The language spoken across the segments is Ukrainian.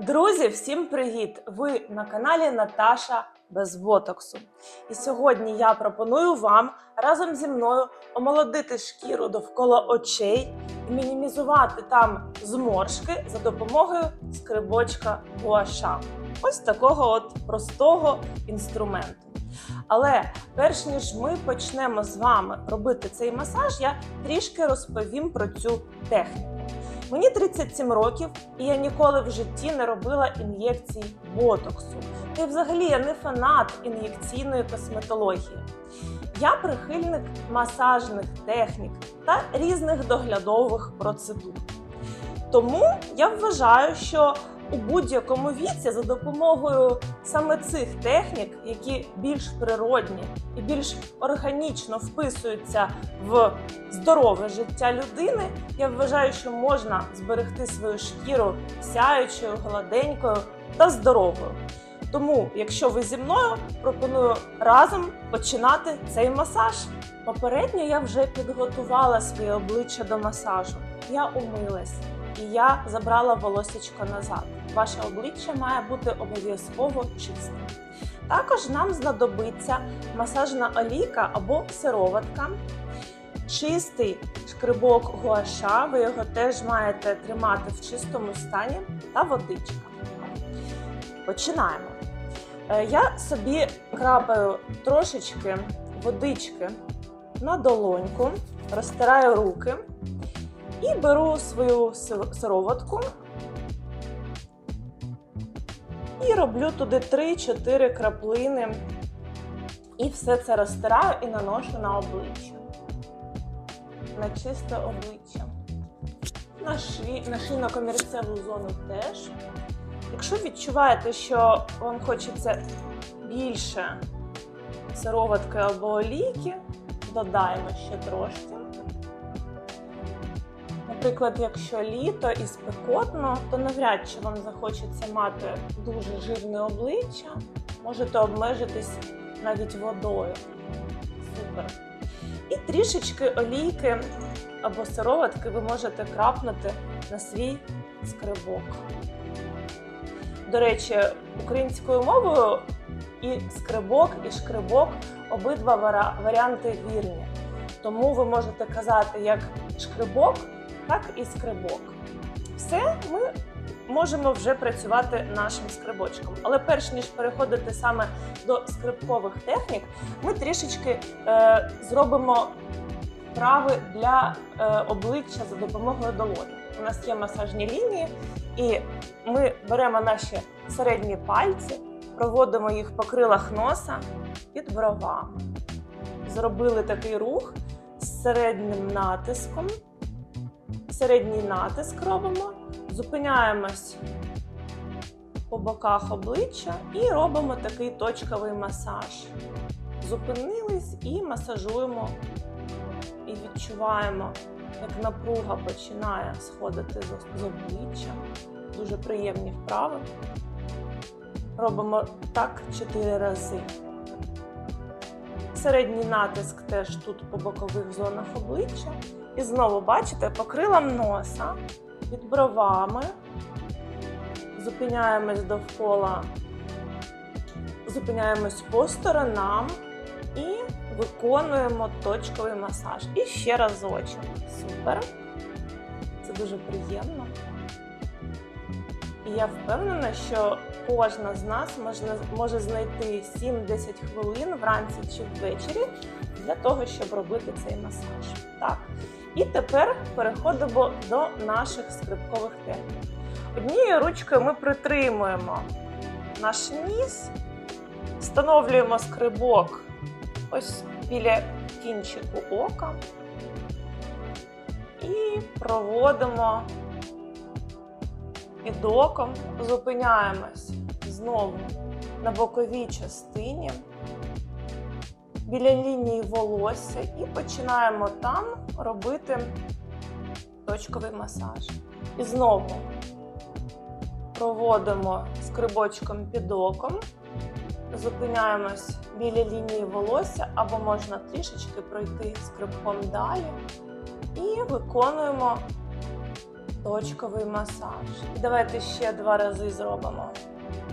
Друзі, всім привіт! Ви на каналі Наташа без ботоксу. І сьогодні я пропоную вам разом зі мною омолодити шкіру довкола очей і мінімізувати там зморшки за допомогою скрибочка гуаша. Ось такого от простого інструменту. Але перш ніж ми почнемо з вами робити цей масаж, я трішки розповім про цю техніку. Мені 37 років, і я ніколи в житті не робила ін'єкцій ботоксу. Й взагалі я не фанат ін'єкційної косметології. Я прихильник масажних технік та різних доглядових процедур. Тому я вважаю, що у будь-якому віці за допомогою саме цих технік, які більш природні і більш органічно вписуються в здорове життя людини, я вважаю, що можна зберегти свою шкіру сяючою, гладенькою та здоровою. Тому, якщо ви зі мною, пропоную разом починати цей масаж. Попередньо я вже підготувала своє обличчя до масажу. Я умилась і я забрала волосечко назад. Ваше обличчя має бути обов'язково чистим. Також нам знадобиться масажна олійка або сироватка, чистий шкрибок гуаша, ви його теж маєте тримати в чистому стані та водичка. Починаємо. Е, Я собі крапаю трошечки водички на долоньку, розтираю руки і беру свою сироватку і роблю туди 3-4 краплини. І все це розтираю і наношу на обличчя. На чисте обличчя. На, шві... на шийно-комірцеву зону теж. Якщо відчуваєте, що вам хочеться більше сироватки або олійки, додаємо ще трошки. Наприклад, якщо літо і спекотно, то навряд чи вам захочеться мати дуже жирне обличчя, можете обмежитись навіть водою. Супер. І трішечки олійки або сироватки ви можете крапнути на свій скрибок. До речі, українською мовою і скрибок, і шкрибок обидва варіанти вірні. Тому ви можете казати як шкрибок, так і скрибок. Все, ми можемо вже працювати нашим скрибочком. Але перш ніж переходити саме до скрибкових технік, ми трішечки е, зробимо вправи для е, обличчя за допомогою долоні. У нас є масажні лінії, і ми беремо наші середні пальці, проводимо їх по крилах носа під бровами. Зробили такий рух з середнім натиском. Середній натиск робимо, зупиняємось по боках обличчя і робимо такий точковий масаж. Зупинились і масажуємо, і відчуваємо, як напруга починає сходити з- обличчя. Дуже приємні вправи. Робимо так 4 рази. Середній натиск теж тут по бокових зонах обличчя. І знову бачите, по крилам носа, під бровами. Зупиняємось довкола, зупиняємось по сторонам і виконуємо точковий масаж. І ще разочок. Супер. Це дуже приємно. І я впевнена, що кожна з нас може знайти 7-10 хвилин вранці чи ввечері для того, щоб робити цей масаж. Так. І тепер переходимо до наших скрипкових технік. Однією ручкою ми притримуємо наш ніс, встановлюємо скрибок ось біля кінчику ока і проводимо під оком, зупиняємось знову на боковій частині біля лінії волосся і починаємо там робити точковий масаж. І знову проводимо скрибочком під оком, зупиняємось біля лінії волосся, або можна трішечки пройти скрибком далі і виконуємо точковий масаж. Давайте ще два рази зробимо.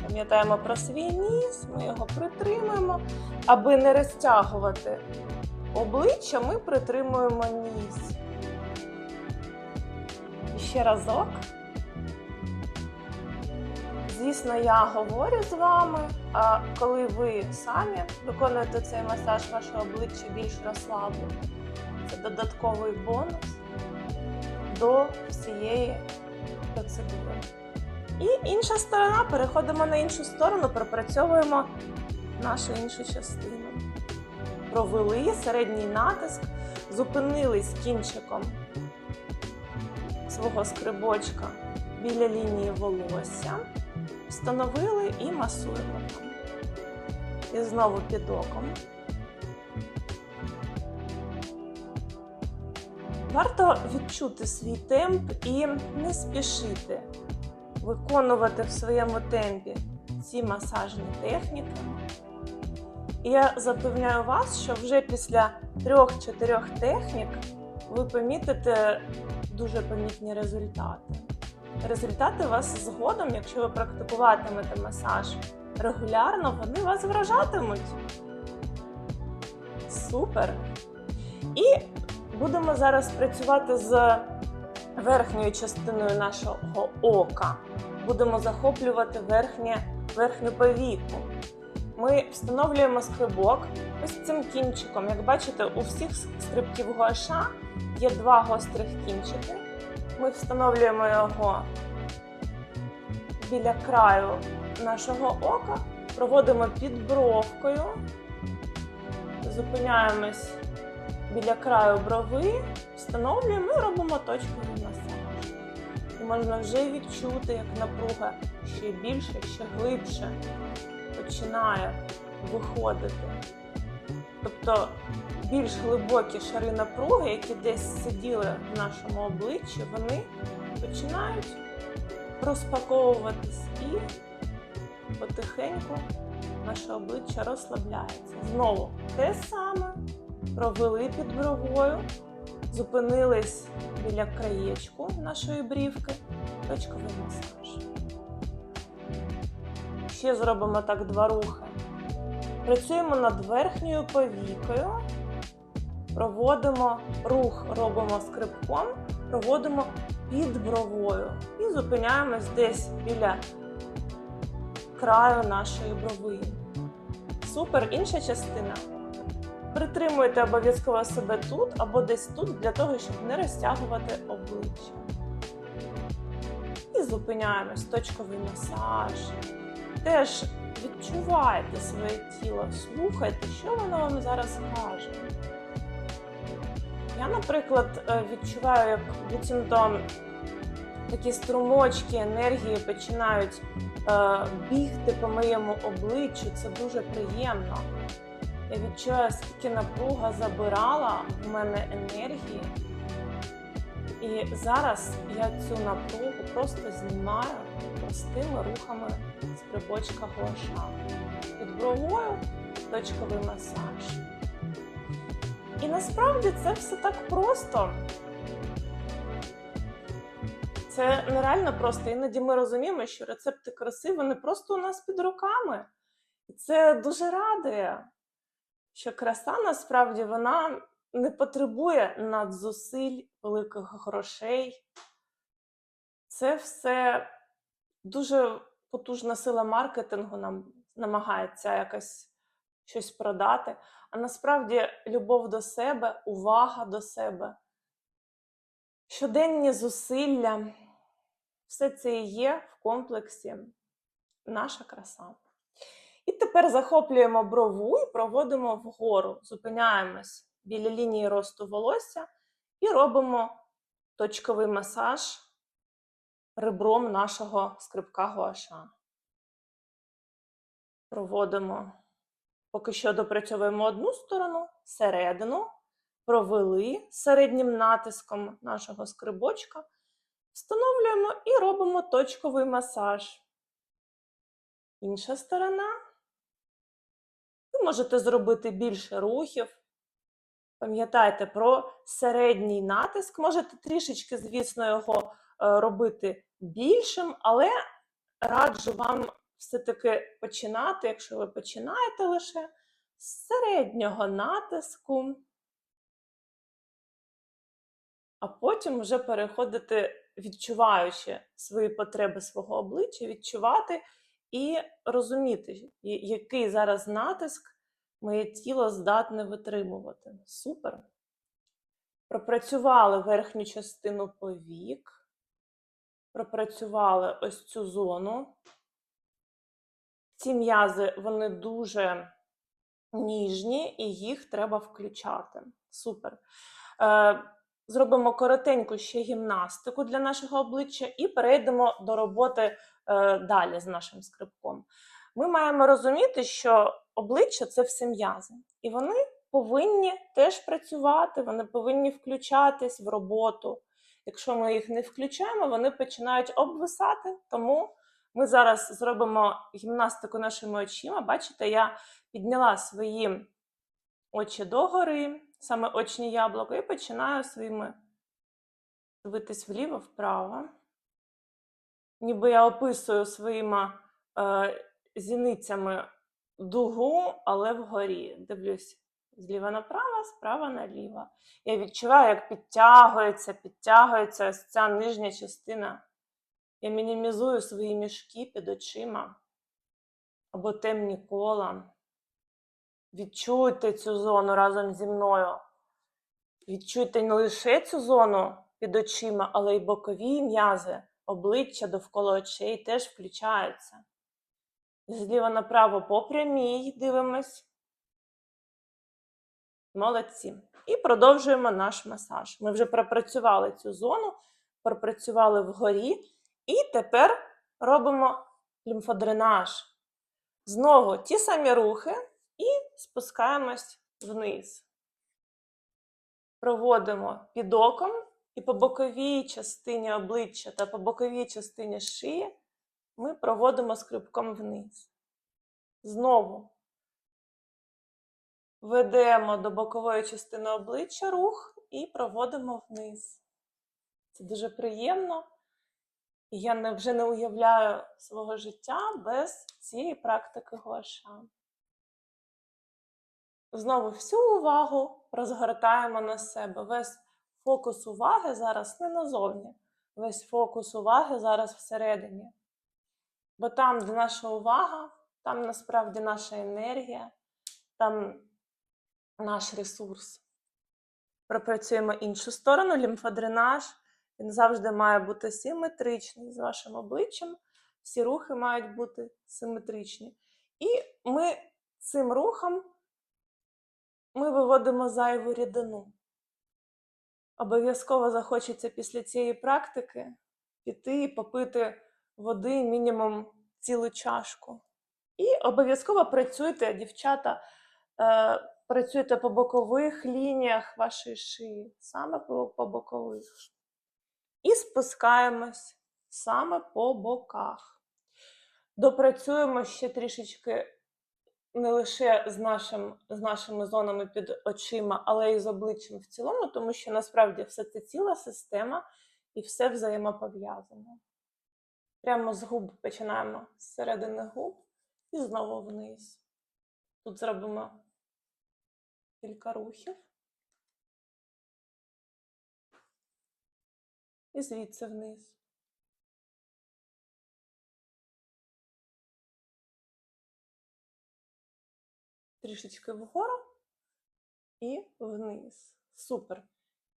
Пам'ятаємо про свій ніс, ми його притримуємо. Аби не розтягувати обличчя, ми притримуємо ніс. Ще разок. Звісно, я говорю з вами, а коли ви самі виконуєте цей масаж, ваше обличчя більш розслаблено. Це додатковий бонус до всієї процедури. І інша сторона, переходимо на іншу сторону, пропрацьовуємо нашу іншу частину. Провели середній натиск, зупинились кінчиком свого скрибочка біля лінії волосся, встановили і масуємо. І знову під оком. Варто відчути свій темп і не спішити виконувати в своєму темпі ці масажні техніки. І я запевняю вас, що вже після трьох-чотирьох технік ви помітите дуже помітні результати. Результати вас згодом, якщо ви практикуватимете масаж регулярно, вони вас вражатимуть. Супер! І будемо зараз працювати з верхньою частиною нашого ока. Будемо захоплювати верхнє, верхню повіку. Ми встановлюємо скрибок ось цим кінчиком. Як бачите, у всіх скрибків гуаша є два гострих кінчики. Ми встановлюємо його біля краю нашого ока, проводимо під бровкою, зупиняємось біля краю брови, встановлюємо і робимо точковий масаж. І можна вже відчути, як напруга ще більше, ще глибше починає виходити. Тобто більш глибокі шари напруги, які десь сиділи в нашому обличчі, вони починають розпаковуватись і потихеньку наше обличчя розслабляється. Знову те саме провели під бровою, зупинились біля краєчку нашої брівки, точковий масаж. Ще зробимо так два рухи. Працюємо над верхньою повікою, проводимо рух, робимо скрипком, проводимо під бровою і зупиняємось десь біля краю нашої брови. Супер, інша частина. Притримуйте обов'язково себе тут або десь тут для того, щоб не розтягувати обличчя. І зупиняємось, точковий масаж. Теж відчувайте своє тіло, слухайте, що воно вам зараз каже. Я, наприклад, е, відчуваю, як буцімто такі струмочки енергії починають е, бігти по моєму обличчю. Це дуже приємно. Я відчуваю, скільки напруга забирала в мене енергії. І зараз я цю напругу просто знімаю простими рухами скрипочка гуаша. Під бровою точковий масаж. І насправді це все так просто. Це нереально просто. Іноді ми розуміємо, що рецепти краси вони просто у нас під руками. І це дуже радує, що краса насправді вона не потребує надзусиль великих грошей. Це все дуже потужна сила маркетингу нам намагається якось щось продати. А насправді любов до себе, увага до себе, щоденні зусилля все це і є в комплексі наша краса. І тепер захоплюємо брову і проводимо вгору, зупиняємось біля лінії росту волосся і робимо точковий масаж ребром нашого скрипка гуаша. Проводимо, поки що допрацьовуємо одну сторону, середину, провели середнім натиском нашого скрибочка, встановлюємо і робимо точковий масаж. Інша сторона. Ви можете зробити більше рухів. Пам'ятайте про середній натиск, можете трішечки, звісно, його робити більшим, але раджу вам все-таки починати, якщо ви починаєте лише з середнього натиску, а потім вже переходити, відчуваючи свої потреби свого обличчя, відчувати і розуміти, який зараз натиск моє тіло здатне витримувати. Супер. Пропрацювали верхню частину повік, пропрацювали ось цю зону. Ці м'язи вони дуже ніжні, і їх треба включати. Супер. Е, зробимо коротеньку ще гімнастику для нашого обличчя і перейдемо до роботи далі з нашим скрипком. Ми маємо розуміти, що обличчя це все м'язи, і вони повинні теж працювати, вони повинні включатись в роботу. Якщо ми їх не включаємо, вони починають обвисати. Тому ми зараз зробимо гімнастику нашими очима. Бачите, я підняла свої очі догори, саме очні яблуко, і починаю своїми дивитись вліво-вправо. Ніби я описую своїми е, зіницями дугу, але вгорі. Дивлюсь зліва направо, справа наліво. Я відчуваю, як підтягується, підтягується ось ця нижня частина. Я мінімізую свої мішки під очима або темні кола. Відчуйте цю зону разом зі мною. Відчуйте не лише цю зону під очима, але й бокові м'язи, обличчя довкола очей теж включаються. Зліва направо по прямій дивимось. Молодці. І продовжуємо наш масаж. Ми вже пропрацювали цю зону, пропрацювали вгорі, і тепер робимо лімфодренаж. Знову ті самі рухи і спускаємось вниз. Проводимо під оком і по боковій частині обличчя та по боковій частині шиї ми проводимо скрипком вниз. Знову ведемо до бокової частини обличчя рух і проводимо вниз. Це дуже приємно. І я вже не уявляю свого життя без цієї практики гуаша. Знову всю увагу розгортаємо на себе. Весь фокус уваги зараз не назовні, весь фокус уваги зараз всередині. Бо там, де наша увага, там насправді наша енергія, там наш ресурс. Пропрацюємо іншу сторону, лімфодренаж. Він завжди має бути симетричний з вашим обличчям. Всі рухи мають бути симетричні. І ми цим рухом ми виводимо зайву рідину. Обов'язково захочеться після цієї практики піти і попити води мінімум цілу чашку. І обов'язково працюйте, дівчата, е, працюйте по бокових лініях вашої шиї, саме по, по бокових. І спускаємось саме по боках. Допрацюємо ще трішечки не лише з, нашим, з нашими зонами під очима, але й з обличчям в цілому, тому що насправді все це ціла система і все взаємопов'язано. Прямо з губ починаємо з середини губ і знову вниз. Тут зробимо кілька рухів. І звідси вниз. Трішечки вгору і вниз. Супер.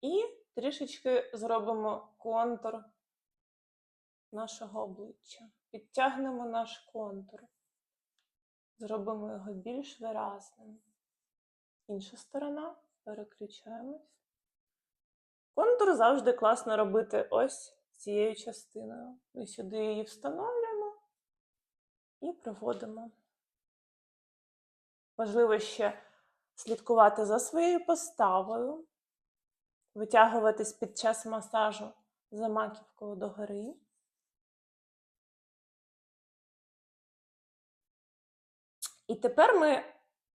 І трішечки зробимо контур нашого обличчя. Підтягнемо наш контур. Зробимо його більш виразним. Інша сторона. Переключаємось. Контур завжди класно робити ось цією частиною. Ми сюди її встановлюємо і проводимо. Важливо ще слідкувати за своєю поставою, витягуватись під час масажу за маківкою догори. І тепер ми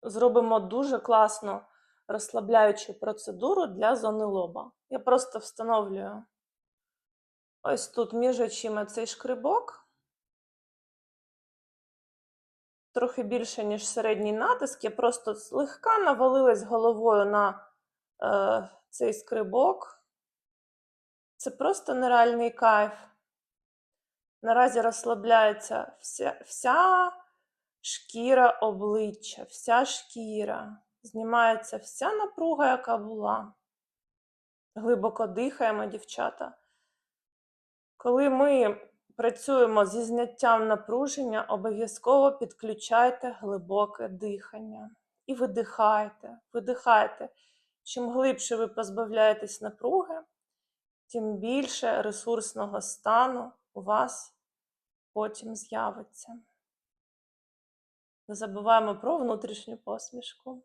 зробимо дуже класну розслабляючу процедуру для зони лоба. Я просто встановлюю Ось тут між очима цей шкрибок. Трохи більше, ніж середній натиск. Я просто злегка навалилась головою на е, цей скрибок. Це просто нереальний кайф. Наразі розслабляється вся, вся шкіра обличчя, вся шкіра. Знімається вся напруга, яка була. Глибоко дихаємо, дівчата. Коли ми працюємо зі зняттям напруження, обов'язково підключайте глибоке дихання. І видихайте, видихайте. Чим глибше ви позбавляєтесь напруги, тим більше ресурсного стану у вас потім з'явиться. Не забуваємо про внутрішню посмішку.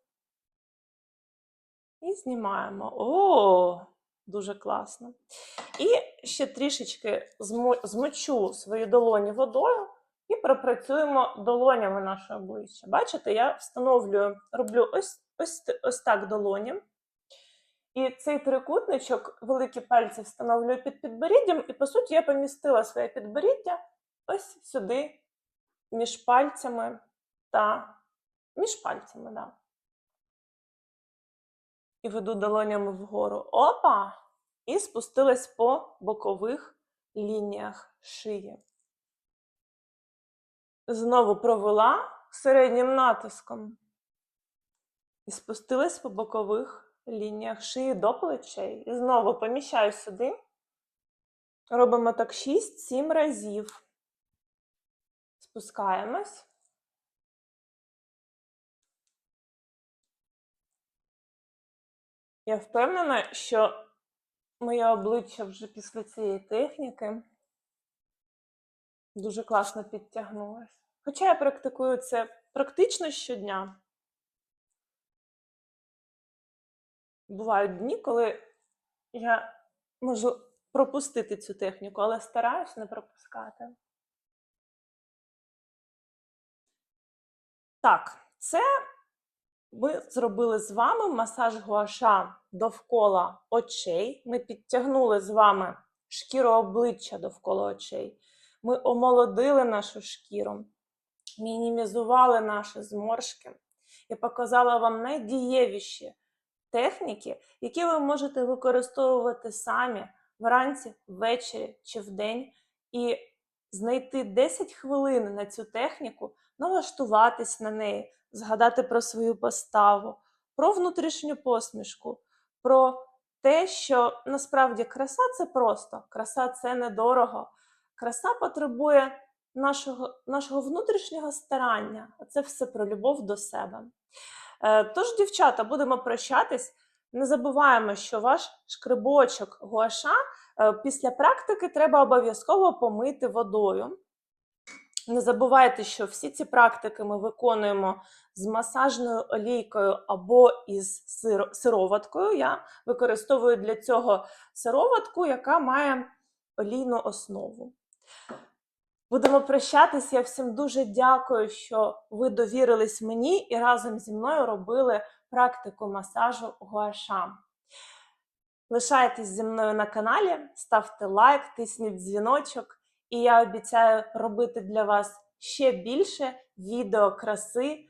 І знімаємо. О, дуже класно. І ще трішечки змочу свої долоні водою і пропрацюємо долонями наше обличчя. Бачите, я встановлюю, роблю ось, ось, ось так долоні. І цей трикутничок, великі пальці встановлюю під підборіддям, і по суті я помістила своє підборіддя ось сюди, між пальцями та між пальцями, да. І веду долонями вгору. Опа! І спустилась по бокових лініях шиї. Знову провела середнім натиском. І спустилась по бокових лініях шиї до плечей. І знову поміщаю сюди. Робимо так 6-7 разів. Спускаємось. Я впевнена, що моє обличчя вже після цієї техніки дуже класно підтягнулося. Хоча я практикую це практично щодня. Бувають дні, коли я можу пропустити цю техніку, але стараюсь не пропускати. Так, це ми зробили з вами масаж гуаша довкола очей. Ми підтягнули з вами шкіру обличчя довкола очей. Ми омолодили нашу шкіру, мінімізували наші зморшки. Я показала вам найдієвіші техніки, які ви можете використовувати самі вранці, ввечері чи вдень, і знайти 10 хвилин на цю техніку, налаштуватись на неї, згадати про свою поставу, про внутрішню посмішку, про те, що насправді краса це просто, краса це недорого. Краса потребує нашого, нашого внутрішнього старання. А Це все про любов до себе. Е, Тож, дівчата, будемо прощатись. Не забуваємо, що ваш шкрибочок гуаша е, після практики треба обов'язково помити водою. Не забувайте, що всі ці практики ми виконуємо з масажною олійкою або із сиро- сироваткою. Я використовую для цього сироватку, яка має олійну основу. Будемо прощатись. Я всім дуже дякую, що ви довірились мені і разом зі мною робили практику масажу гуаша. Лишайтесь зі мною на каналі, ставте лайк, тисніть дзвіночок, і я обіцяю робити для вас ще більше відео краси,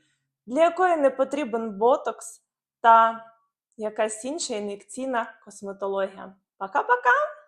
для якої не потрібен ботокс та якась інша ін'єкційна косметологія. Пока-пока!